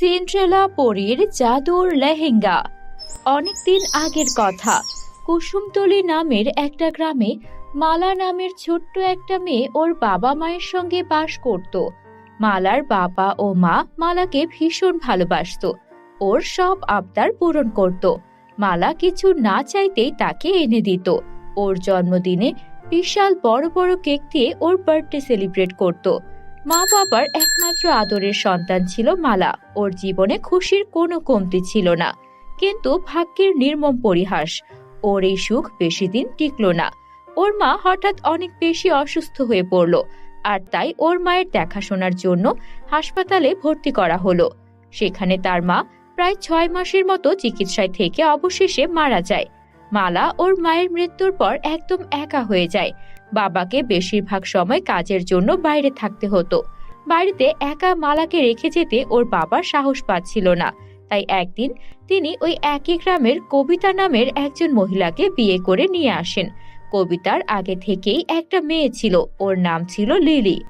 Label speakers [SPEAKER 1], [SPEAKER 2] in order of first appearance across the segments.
[SPEAKER 1] Cinderella পরীর জাদুর লেহেঙ্গা। অনেকদিন আগের কথা। কুসুমতলি নামের একটা গ্রামে মালা নামের ছোট্ট একটা মেয়ে ওর বাবা মায়ের সঙ্গে বাস করত। মালার বাবা ও মা মালাকে ভীষণ ভালোবাসতো। ওর সব আবদার পূরণ করত। মালা কিছু না চাইতেই তাকে এনে দিত। ওর জন্মদিনে বিশাল বড় বড় কেক দিয়ে ওর বার্থডে সেলিব্রেট করত। মা বাবার একমাত্র আদরের সন্তান ছিল মালা। ওর জীবনে খুশির কোনো কমতি ছিল না। কিন্তু ভাগ্যের নির্মম পরিহাস, ওর এই সুখ বেশি দিন টিকল না। ওর মা হঠাৎ অনেক বেশি অসুস্থ হয়ে পড়ল, আর তাই ওর মায়ের দেখাশোনার জন্য হাসপাতালে ভর্তি করা হলো। সেখানে তার মা প্রায় ছয় মাসের মতো চিকিৎসায় থেকে অবশেষে মারা যায়। মালা ওর মায়ের মৃত্যুর পর একদম একা হয়ে যায়। বাবাকে বেশিরভাগ সময় কাজের জন্য বাইরে থাকতে হতো। বাড়িতে একা মালাকে রেখে যেতে ওর বাবার সাহস পাচ্ছিল না। তাই একদিন তিনি ওই একই গ্রামের কবিতা নামের একজন মহিলাকে বিয়ে করে নিয়ে আসেন। কবিতার আগে থেকেই একটা মেয়ে ছিল, ওর নাম ছিল লিলি।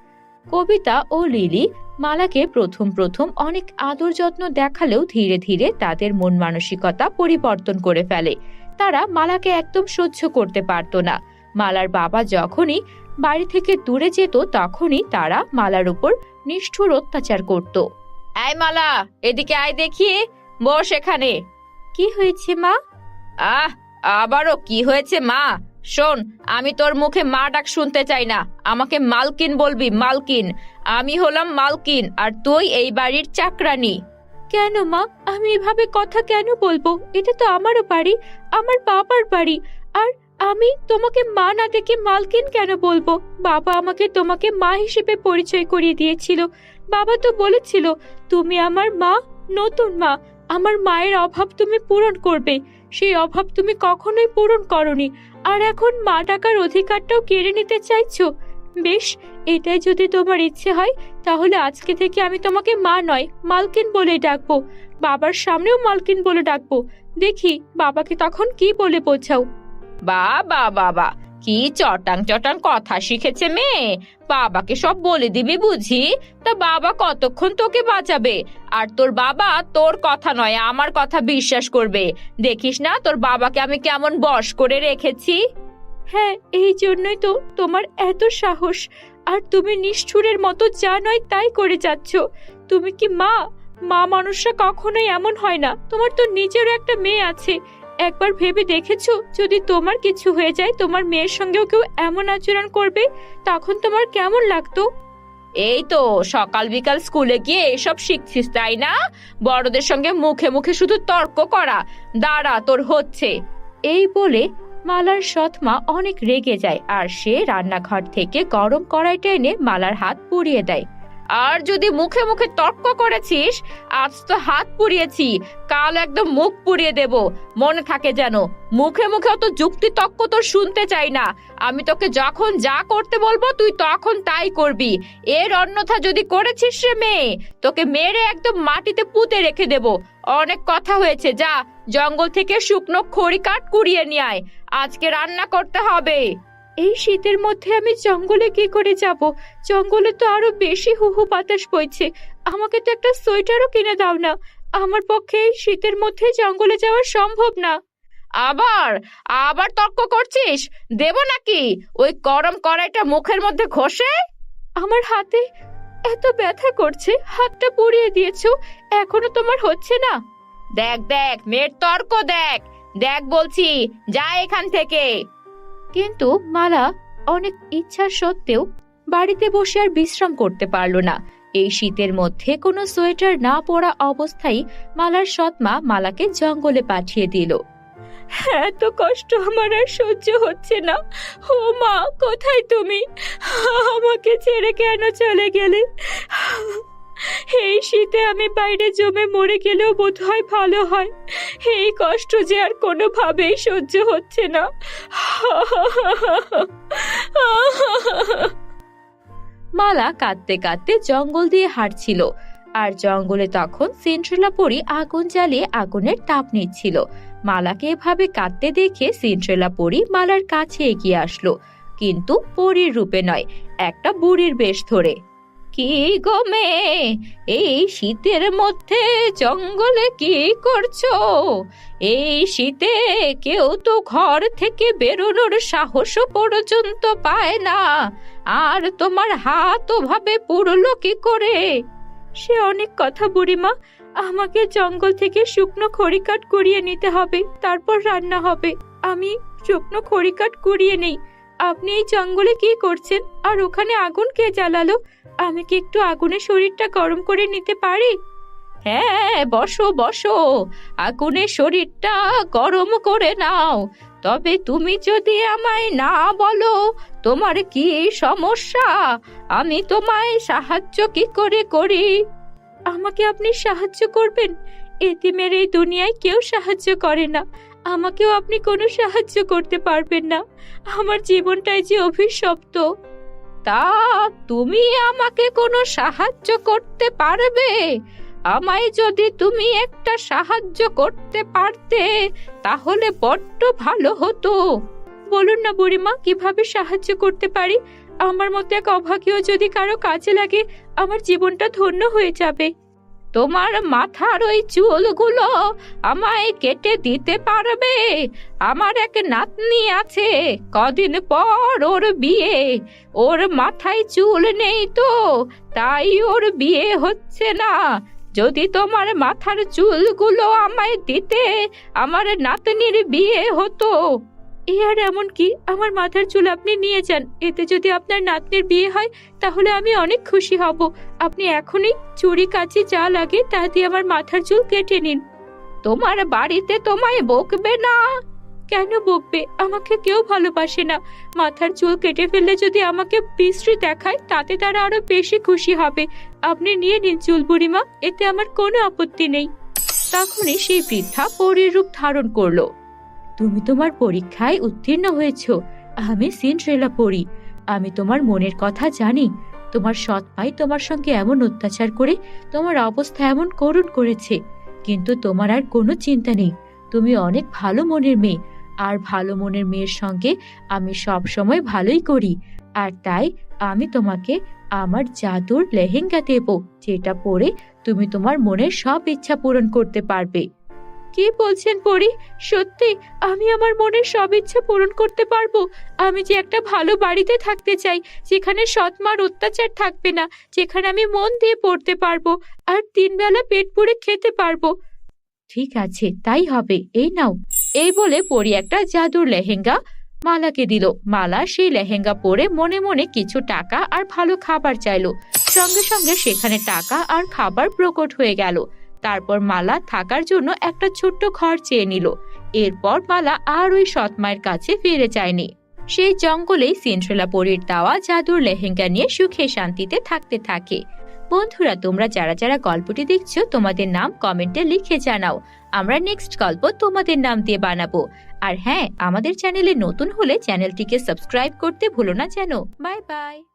[SPEAKER 1] কবিতা ও লিলি মালাকে প্রথম প্রথম অনেক আদর যত্ন দেখালেও ধীরে ধীরে তাদের মন মানসিকতা পরিবর্তন করে ফেলে। তারা মালাকে একদম সহ্য করতে পারতো না। মালার বাবা যখনই বাড়ি থেকে দূরে যেত তখনই তারা মালার উপর নিষ্ঠুর অত্যাচার করত। আয় মালা এদিকে আয় দেখি বস এখানে। কি হয়েছে মা? আহ আবারও কি হয়েছে মা? শোন আমি তোর মুখে মা ডাক শুনতে চাই না। আমাকে মালকিন বলবি মালকিন। আমি হলাম মালকিন আর তুই এই বাড়ির চাকরানি। কেন মা? আমি এভাবে কথা কেন বলব? এটা তো আমারও বাড়ি আমার বাবার বাড়ি। আর আমি তোমাকে মা না ডেকে মালকিন কেন বলব? বাবা আমাকে তোমাকে মা হিসেবে পরিচয় করিয়ে দিয়েছিল। বাবা তো বলেছিল, তুমি আমার মা, নতুন মা। আমার মায়ের অভাব তুমি পূরণ করবে। সেই অভাব তুমি কখনোই পূরণ করনি। আর এখন মা ডাকার অধিকারটাও কেড়ে নিতে চাইছো? বেশ, এটাই যদি তোমার ইচ্ছে হয়, তাহলে আজকে থেকে আমি তোমাকে মা নয়, মালকিন বলে ডাকবো। বাবার সামনেও মালকিন বলে ডাকবো। দেখি, বাবাকে তখন কি বলে বোঝাও? বাবা বাবা, কি চটাং চটাং কথা শিখেছে মেয়ে? বাবাকে সব বলে দিবি বুঝি? তা বাবা কতক্ষণ তোকে বাঁচাবে? আর তোর বাবা তোর কথা নয়, আমার কথা বিশ্বাস করবে। দেখিস না তোর বাবাকে আমি কেমন বশ করে রেখেছি? হ্যাঁ এই জন্যই তো তোমার এত সাহস। আর তুমি নিষ্ঠুরের মতো যা নয় তাই করে যাচ্ছ। তুমি কি মা? মা মানুষরা কখনোই এমন হয় না। তোমার তো নিজেরও একটা মেয়ে আছে। একবার ভেবে দেখেছ? যদি তোমার কিছু হয়ে যায় তোমার মেয়ের সঙ্গেও কেউ এমন আচরণ করবে? তখন তোমার কেমন লাগতো? এই তো সকাল বিকাল স্কুলে গিয়ে এসব শিখছিস তাই না? বড়দের সঙ্গে মুখে মুখে শুধু তর্ক করা। দাঁড়া তোর হচ্ছে। এই বলে মালার সৎ মা অনেক রেগে যায় আর সে রান্নাঘর থেকে গরম কড়াইটা এনে মালার হাত পুড়িয়ে দেয়। আর যদি মুখে মুখে তর্ক করেছিস, আজ তো হাত পুড়িয়েছি, কাল একদম মুখ পুড়িয়ে দেব। মনে থাকে যেন, মুখে মুখে অত যুক্তি তর্ক তো শুনতে চাই না। আমি তোকে যখন যা করতে বলব, তুই তখন তাই করবি। এর অন্যথা যদি করেছিস রে মেয়ে, তোকে মেরে একদম মাটিতে পুঁতে রেখে দেব। অনেক কথা হয়েছে, যা, জঙ্গল থেকে শুকনো খড়ি কাঠ কুড়িয়ে নিয়ে আজকে রান্না করতে হবে। এই শীতের মধ্যে আমি জঙ্গলে কি করে যাব? জঙ্গলে তো আরও বেশি হুহু বাতাস বইছে। আমাকে তো একটা সোয়েটারও কিনে দাও না। আমার পক্ষে এই শীতের মধ্যে জঙ্গলে যাওয়া সম্ভব না। আবার আবার তর্ক করছিস? দেব নাকি? ওই গরম কড়াইটা মুখের মধ্যে ঘষে? আমার হাতে এত ব্যথা করছে, হাতটা পুড়িয়ে দিয়েছ, এখনও তোমার হচ্ছে না? দেখ দেখ মেয়ের তর্ক দেখ। দেখ বলছি, যা এখান থেকে। কিন্তু মালা অনেক ইচ্ছা সত্ত্বেও বাড়িতে বসে আর বিশ্রাম করতে পারল না। এই শীতের মধ্যে কোনো সোয়েটার না পরা অবস্থায় মালার সৎমা মালাকে জঙ্গলে পাঠিয়ে দিল। এত কষ্ট আমার আর সহ্য হচ্ছে না। ও মা, কোথায় তুমি? আমাকে ছেড়ে কেন চলে গেলে? এই শীতে আমি বাইরে জমে মরে গেলেও বোধহয় ভালো হয়। এই কষ্ট যে আর কোনোভাবেই সহ্য হচ্ছে না। মালা কাঁদতে কাঁদতে জঙ্গল দিয়ে হাঁটছিল, আর জঙ্গলে তখন সিন্ট্রেলা পরি আগুন জ্বালিয়ে আগুনের তাপ নিচ্ছিল। মালাকে এভাবে কাঁদতে দেখে সিন্ট্রেলা পরি মালার কাছে এগিয়ে আসলো, কিন্তু পরীর রূপে নয়, একটা বুড়ির বেশ ধরে। কি গো এই শীতের মধ্যে জঙ্গলে কি করছ? এই শীতে কেউ তো ঘর থেকে বেরোনোর সাহস পর্যন্ত পায় না। আর তোমার হাত ওভাবে পুরলো কি করে? সে অনেক কথা বুড়িমা। আমাকে জঙ্গল থেকে শুকনো খড়িকাঠ কুড়িয়ে নিতে হবে, তারপর রান্না হবে। আমি শুকনো খড়িকাঠ কুড়িয়ে নেই। আপনি এই জঙ্গলে কি করছেন? আর ওখানে আগুন কে জ্বালালো? আমি কি একটু আগুনের শরীরটা গরম করে নিতে পারি? হ্যাঁ বসো বসো। আগুনে শরীরটা গরম করে নাও। তবে তুমি যদি আমায় না বলো, তোমার কি সমস্যা? আমি তোমায় সাহায্য কি করে করি? আমাকে আপনি সাহায্য করবেন? এতিমের এই দুনিয়ায় কেউ সাহায্য করে না। আমাকেও আপনি কোনো সাহায্য করতে পারবেন না। আমার জীবনটাই যে অভিশপ্ত। তা তুমি আমাকে কোনো সাহায্য করতে পারবে? আমায় যদি তুমি একটা সাহায্য করতে পারতে, তাহলে বড্ড ভালো হতো। বলুন না বুড়িমা, কীভাবে সাহায্য করতে পারি? আমার মতো এক অভাগীয় যদি কারও কাজে লাগে, আমার জীবনটা ধন্য হয়ে যাবে। তোমার মাথার ওই চুলগুলো আমায় কেটে দিতে পারবে? আমার এক নাতনি আছে, কদিন পর ওর বিয়ে। ওর মাথায় চুল নেই তো, তাই ওর বিয়ে হচ্ছে না। যদি তোমার মাথার চুলগুলো আমায় দিতে আমার নাতনির বিয়ে হতো এ আর এমন কি? আমার মাথার চুল আপনি নিয়ে যান। এতে যদি আপনার নাতনির বিয়ে হয়, তাহলে আমি অনেক খুশি হব। আপনি এখনই চুরি, কাচি যা লাগে তা দিয়ে আমার মাথার চুল কেটে নিন। তোমার বাড়িতে তোমায় বকবে না। কেন বকবে? আমাকে কেউ ভালোবাসে না। মাথার চুল কেটে ফেললে যদি আমাকে বিশ্রী দেখায়, তাতে তারা আরও বেশি খুশি হবে। আপনি নিয়ে নিন চুল বুড়িমা, এতে আমার কোনো আপত্তি নেই। তখনই সেই বৃদ্ধা পরীর রূপ ধারণ করল। তুমি তোমার পরীক্ষায় উত্তীর্ণ হয়েছ। আমি সিনড্রেলা পড়ি। আমি তোমার মনের কথা জানি। তোমার সৎ ভাই তোমার সঙ্গে এমন অত্যাচার করে, তোমার অবস্থা এমন করুণ করেছে। কিন্তু তোমার আর কোনো চিন্তা নেই। তুমি অনেক ভালো মনের মেয়ে। আর ভালো মনের মেয়ের সঙ্গে আমি সব সময় ভালোই করি। আর তাই আমি তোমাকে আমার জাদুর লেহেঙ্গা দেব, যেটা পরে তুমি তোমার মনের সব ইচ্ছা পূরণ করতে পারবে। কি বলছেন পরি? সত্যি, আমি আমার মনের সব ইচ্ছা পূরণ করতে পারব। আমি যে একটা ভালো বাড়িতে থাকতে চাই, যেখানে সৎমার অত্যাচার থাকবে না, যেখানে আমি মন দিয়ে পড়তে পারব আর তিনবেলা পেট পুড়ে খেতে পারব। ঠিক আছে, তাই হবে, এই নাও। এই বলে পরি একটা জাদুর লেহেঙ্গা মালাকে দিল। মালা সেই লেহেঙ্গা পরে মনে মনে কিছু টাকা আর ভালো খাবার চাইলো। সঙ্গে সঙ্গে সেখানে টাকা আর খাবার প্রকট হয়ে গেল। তারপর মালা থাকার জন্য একটা ছোট্ট ঘর চেয়ে নিল। এরপর মালা আর ওই সৎমায়ের কাছে ফিরে যায়নি। সেই জঙ্গলেই সিন্ড্রেলা পরীর দেওয়া জাদুর লেহেঙ্গা নিয়ে সুখে শান্তিতে থাকতে থাকে। বন্ধুরা, তোমরা যারা যারা গল্পটি দেখছ, তোমাদের নাম কমেন্টে লিখে জানাও। আমরা নেক্সট গল্প তোমাদের নাম দিয়ে বানাবো। আর হ্যাঁ আমাদের চ্যানেলে নতুন হলে চ্যানেলটিকে সাবস্ক্রাইব করতে ভুলো না যেন। Bye bye.